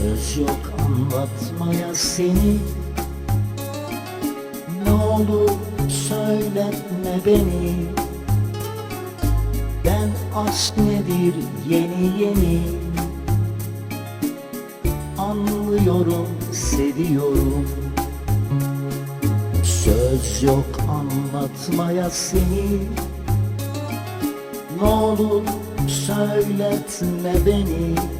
Söz yok anlatmaya seni. Ne olur söyletme beni. Ben aşk nedir yeni yeni? Anlıyorum, seviyorum. Söz yok anlatmaya seni. Ne olur söyletme beni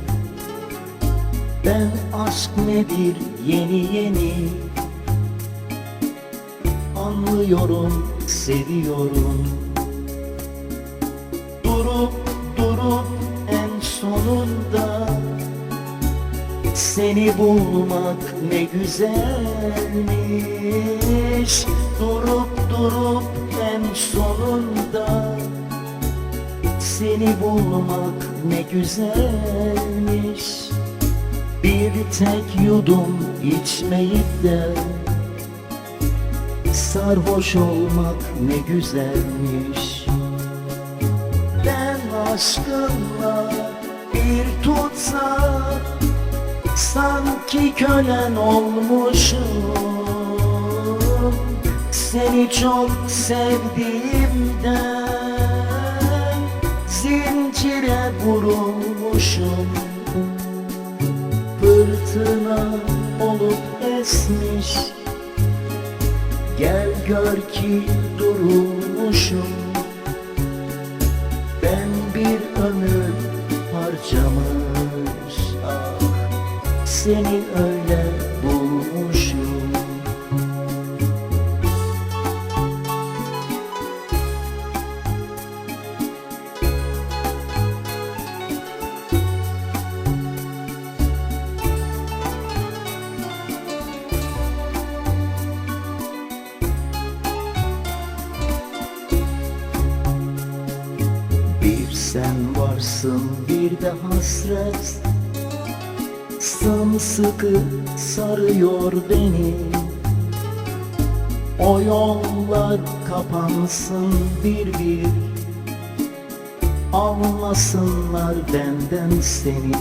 Ben aşk nedir yeni yeni? Anlıyorum, seviyorum. Durup durup en sonunda Seni bulmak ne güzelmiş. Durup durup en sonunda Seni bulmak ne güzelmiş Bir tek yudum içmeyip de Sarhoş olmak ne güzelmiş. Ben aşkınla bir tutsak Sanki kölen olmuşum. Seni çok sevdiğimden Zincire vurulmuşum Fırtına olup esmiş. Gel gör ki durulmuşum. Ben bir ömür harcamış. Ah Seni öyle varsın bir de hasret. Sımsıkı sarıyor beni. O yollar kapansın bir bir. Almasınlar benden seni.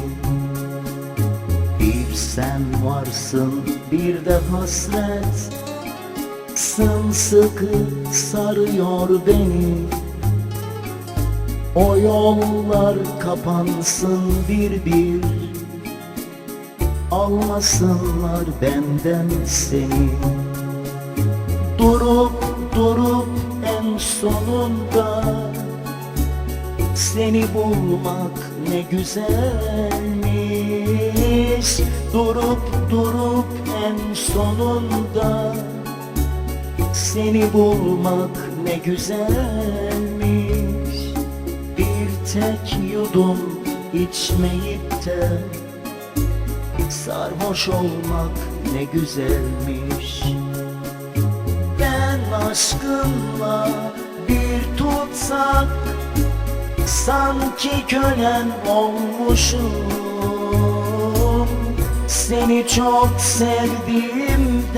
Bir sen varsın bir de hasret. Sımsıkı sarıyor beni o yollar kapansın bir bir. Almasınlar benden seni. Durup durup en sonunda Seni bulmak ne güzelmiş. Durup durup en sonunda Seni bulmak ne güzelmiş tek yudum içmeyip de Sarhoş olmak ne güzelmiş. Ben aşkınla bir tutsak Sanki kölen olmuşum. Seni çok sevdiğimden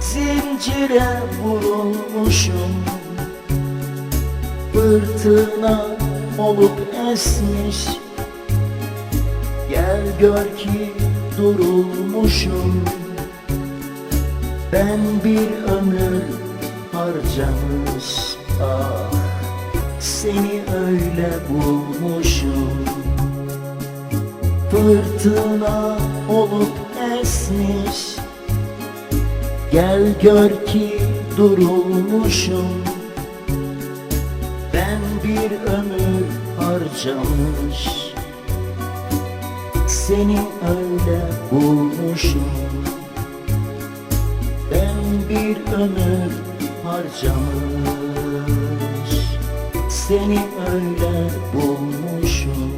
Zincire vurulmuşum fırtına olup esmiş. Gel gör ki durulmuşum. Ben bir ömür harcamış. Ah Seni öyle bulmuşum. Fırtına olup esmiş. Gel gör ki durulmuşum bir ömür harcamış. Seni öyle bulmuşum. Ben bir ömür harcamış. Seni öyle bulmuşum